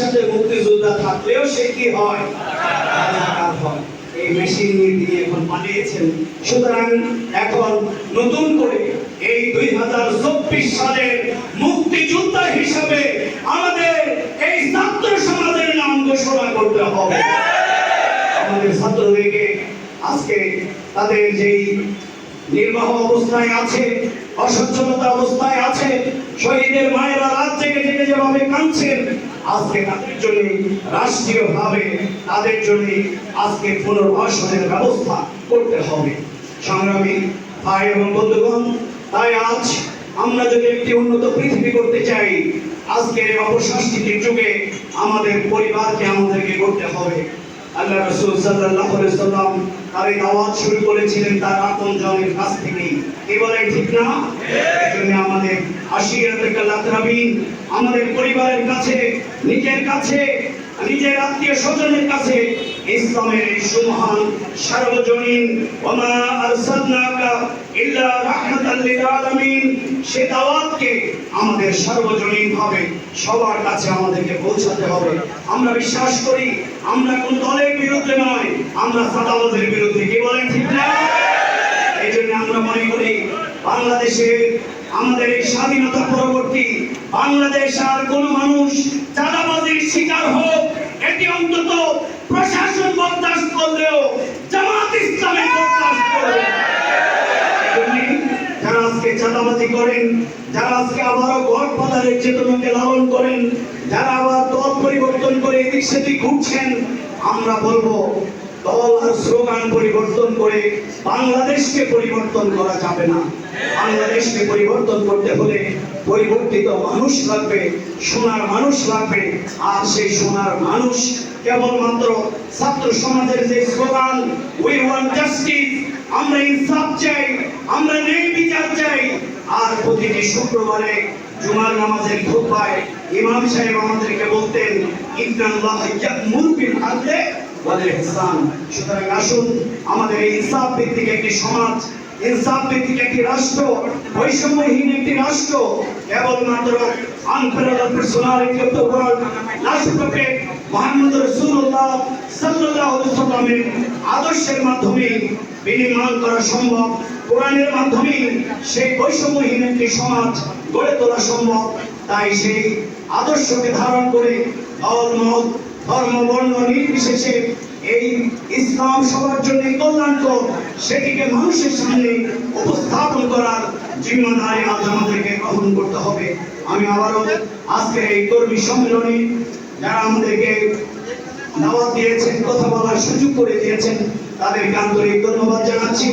সাথে মুক্তিযোদ্ধা থাকলেও সে কি হয়? এই মেশিন দিয়ে এখন পাঠিয়েছেন সুতরাং এখন নতুন করে এই দুই হাজার চব্বিশ সালের মুক্তিযোদ্ধা হিসাবে আমাদের এই ছাত্র সমাজের নাম ঘোষণা করতে হবে। আমাদের ছাত্রদেরকে আজকে তাদের যেই নির্বাহ অবস্থায় আছে, অসচ্ছলতা অবস্থায় আছে, শহীদের মায়েরা রাত জেগে জেগে যেভাবে কাঁদছেন আজকে তাদের জন্য রাষ্ট্রীয় ভাবে তাদের জন্য আজকে পুনর্বাসনের ব্যবস্থা করতে হবে। সংগ্রামী ভাই এবং বন্ধুগণ, তাই আজ আমরা যদি একটি উন্নত পৃথিবী করতে চাই, আজকের অপসংস্কৃতির যুগে আমাদের পরিবারকে আমাদেরকে করতে হবে। আল্লাহ রসুল সাল্লাল্লাহু আলাইহি সাল্লাম তার এই দাওয়াত শুরু করেছিলেন তার আপন জনের কাছ থেকে কি বলে, ঠিক না? ঠিক জন্য আমাদের আশিয়াতের আকরাবিন আমাদের পরিবারের কাছে, নিজের কাছে, নিজের আত্মীয় স্বজনের কাছে ইসলামের সুমহান সার্বজনীন, ওমা আরসালনাকা ইল্লা রাহমাতাল লিল আলামিন। সে দাওয়াতকে আমাদের সার্বজনীন ভাবে সবার কাছে আমাদেরকে পৌঁছাতে হবে। আমরা বিশ্বাস করি, আমরা কোন দলের বিরুদ্ধে নয়, আমরা সাদাবাজের বিরুদ্ধে। কি বলেন ঠিক না? এই জন্য আমরা মনে করি বাংলাদেশে আমাদের এই স্বাধীনতা পরবর্তী বাংলাদেশ আর কোন মানুষ চাঁদাবাজির শিকার হোক, এটি অন্তত প্রশাসন বরদাস্ত করলেও জামাত ইসলামে বরদাস্ত করবে। যারা আজকে চাঁদাবাজি করেন, যারা আজকে আবারও গড় পাতারের চেতনাকে লালন করেন, যারা আবার দল পরিবর্তন করে এদিক সেদিক ঘুরছেন, আমরা বলব দল আর স্লোগান পরিবর্তন করে বাংলাদেশকে পরিবর্তন করা যাবে না। বাংলাদেশকে পরিবর্তন করতে হলে পরিবর্তিত মানুষ লাগবে, সোনার মানুষ লাগবে। আর সেই সোনার মানুষ কেবলমাত্র ছাত্র সমাজের যে স্লোগান উই জাস্টিস আমরা ইনসাফ চাই, আমরা ন্যায় বিচার চাই। আর প্রতিটি শুক্রবারে জুমার নামাজের খুতবায় ইমাম সাহেব আমাদেরকে বলতেন, ইন্নাল্লাহ ইয়া'মুরু বিল ওয়াল ইহসান সুতরাং আসুন, আমাদের এই ইনসাফ ভিত্তিক একটি সমাজ ইনসাফ ভিত্তিক একটি রাষ্ট্র, বৈষম্যহীন একটি রাষ্ট্র, কেবলমাত্র unparalleled personality of the world রাষ্ট্রকে মোহাম্মদ রাসূলুল্লাহ সাল্লাল্লাহু আলাইহি সাল্লামের আদর্শের মাধ্যমে বিনির্মাণ করা সম্ভব, কোরআনের মাধ্যমে সেই বৈষম্যহীন একটি সমাজ গড়ে তোলা সম্ভব। তাই সেই আদর্শকে ধারণ করে দল, মত ধর্ম নির্বিশেষে এই ইসলাম সবার জন্য কল্যাণকর, সেটিকে মানুষের সামনে উপস্থাপন করার জিম্মাদারি আজ আমাদেরকে গ্রহণ করতে হবে। আমি আবারও আজকে এই কর্মী সম্মেলনে যারা আমাদেরকে দাওয়াত দিয়েছেন, কথা বলার সুযোগ করে দিয়েছেন, তাদেরকে আন্তরিক ধন্যবাদ জানাচ্ছি।